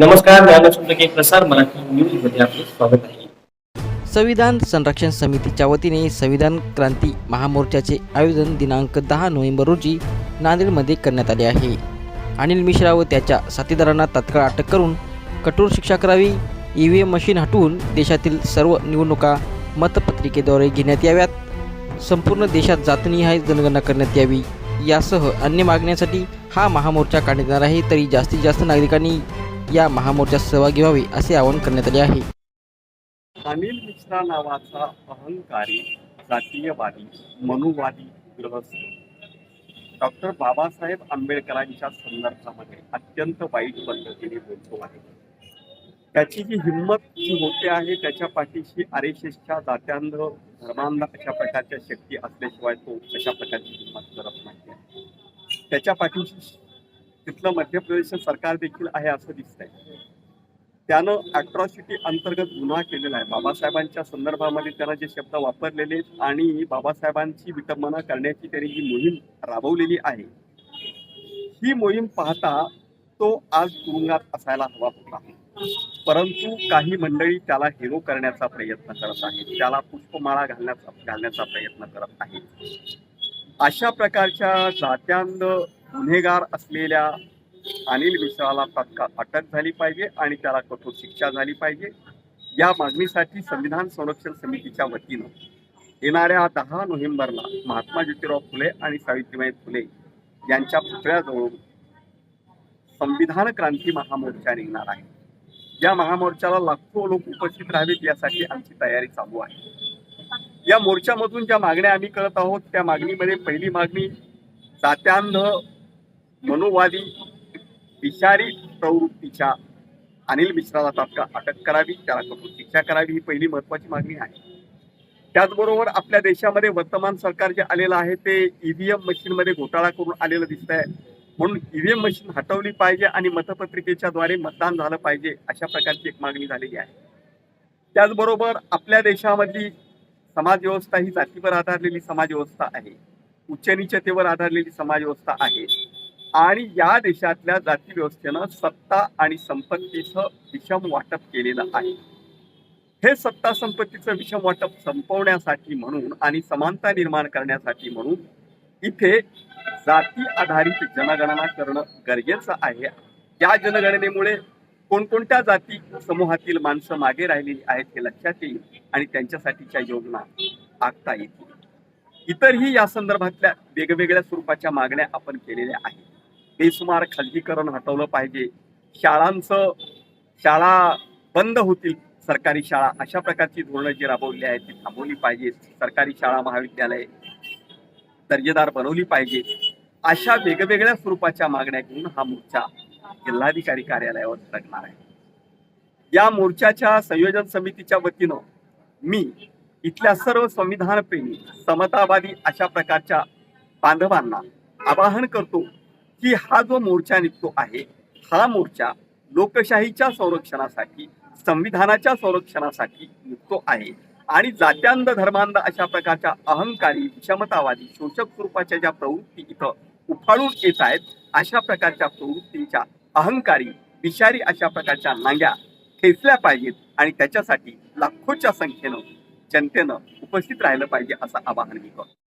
नमस्कार मी सुंदके प्रसार मराठी न्यूजमध्ये आपले स्वागत आहे. संविधान संरक्षण समितीच्या वतीने संविधान क्रांती महामोर्चाचे आयोजन दिनांक दहा नोव्हेंबर रोजी नांदेडमध्ये करण्यात आले आहे. अनिल मिश्रा व त्याच्या साथीदारांना तात्काळ अटक करून कठोर शिक्षा करावी ई व्ही एम मशीन हटवून देशातील सर्व निवडणुका मतपत्रिकेद्वारे घेण्यात याव्यात संपूर्ण देशात जातनिहाय जनगणना करण्यात यावी यासह अन्य मागण्यांसाठी हा महामोर्चा काढण्यात येणार आहे तरी जास्तीत जास्त नागरिकांनी या महामोर्चात सहभागी व्हावी असे आवाहन करण्यात आले आहे. अनिल मिश्रा नावाचा अहंकारी जातीयवादी मनुवादी ग्रहस्थ. डॉक्टर बाबासाहेब आंबेडकरांच्या संदर्भामध्ये अत्यंत वाईट पद्धतीने बोलतो आहे. त्याची जी हिंमत जी होते आहे त्याच्या पाठीशी आर एस एसच्या जात्यांध धर्मांध अशा प्रकारच्या शक्ती असल्याशिवाय तो अशा प्रकारची हिंमत करत नाही. त्याच्या पाठीशी तिथलं मध्य प्रदेश सरकार देखील आहे असं दिसतंय. त्यानं अट्रॉसिटी अंतर्गत गुन्हा केलेला आहे. बाबासाहेबांच्या संदर्भामध्ये त्यानं जे शब्द वापरलेले आहेत आणि बाबासाहेबांची विटंबना करण्याची त्यांनी ही मोहीम राबवलेली आहे ही मोहीम पाहता तो आज तुरुंगात असायला हवा होता. परंतु काही मंडळी त्याला हिरो करण्याचा प्रयत्न करत आहेत. त्याला पुष्पमाळा घालण्याचा घालण्याचा प्रयत्न करत आहेत. अशा प्रकारच्या जात्यांध गुन्हेगार असलेल्या अनिल मिश्राला तत्काळ अटक झाली पाहिजे आणि त्याला कठोर शिक्षा झाली पाहिजे. या मागणीसाठी संविधान संरक्षण समितीच्या वतीनं येणाऱ्या दहा नोव्हेंबरला महात्मा ज्योतिराव फुले आणि सावित्रीबाई फुले यांच्या पुतळ्याजवळून संविधान क्रांती महामोर्चा निघणार आहे. या महामोर्चाला लाखो लोक उपस्थित राहावेत यासाठी आमची तयारी चालू आहे. या मोर्चामधून ज्या मागण्या आम्ही करत आहोत त्या मागणीमध्ये पहिली मागणी जात्यांध मनोवादी विषारी प्रवृत्तीच्या अनिल मिश्राला तात्काळ अटक करावी त्याला कठोर शिक्षा करावी ही पहिली महत्वाची मागणी आहे. त्याचबरोबर आपल्या देशामध्ये वर्तमान सरकार जे आलेलं आहे ते ईव्हीएम मशीनमध्ये घोटाळा करून आलेलं दिसत आहे म्हणून ईव्हीएम मशीन हटवली पाहिजे आणि मतपत्रिकेच्या द्वारे मतदान झालं पाहिजे अशा प्रकारची एक मागणी झालेली आहे. त्याचबरोबर आपल्या देशामधली समाजव्यवस्था ही जातीवर आधारलेली समाजव्यवस्था आहे. उच्च निचतेवर आधारलेली समाजव्यवस्था आहे. आणि या देशातल्या जाती व्यवस्थेनं सत्ता आणि संपत्तीचं विषम वाटप केलेलं आहे. हे सत्ता संपत्तीचं विषम वाटप संपवण्यासाठी म्हणून आणि समानता निर्माण करण्यासाठी म्हणून इथे जाती आधारित जनगणना करणं गरजेचं आहे. या जनगणनेमुळे कोणकोणत्या जाती समूहातील माणसं मागे राहिलेली आहेत हे लक्षात येईल आणि त्यांच्यासाठीच्या योजना आखता येतील. इतरही या संदर्भातल्या वेगवेगळ्या स्वरूपाच्या मागण्या आपण केलेल्या आहेत. बेसुमार खाजगीकरण हटवलं पाहिजे. शाळांचं शाळा बंद होतील. सरकारी शाळा अशा प्रकारची धोरणं जी राबवली आहेत ती थांबवली पाहिजेत सरकारी शाळा महाविद्यालय दर्जेदार बनवली पाहिजे. अशा वेगवेगळ्या स्वरूपाच्या मागण्या घेऊन हा मोर्चा जिल्हाधिकारी कार्यालयावर धडकणार आहे. या मोर्चाच्या संयोजन समितीच्या वतीनं मी इथल्या सर्व संविधानप्रेमी समतावादी अशा प्रकारच्या बांधवांना आवाहन करतो की हा जो मोर्चा निघतो आहे हा मोर्चा लोकशाहीच्या संरक्षणासाठी संविधानाच्या संरक्षणासाठी निघतो आहे. आणि जात्यांध धर्मांध अशा प्रकारच्या अहंकारी विषमतावादी शोषक स्वरूपाच्या ज्या प्रवृत्ती इथं उफाळून येत आहेत अशा प्रकारच्या प्रवृत्तींच्या अहंकारी विषारी अशा प्रकारच्या नांग्या ठेचल्या पाहिजेत आणि त्याच्यासाठी लाखोच्या संख्येनं जनतेनं उपस्थित राहिलं पाहिजे असं आवाहन मी करतो.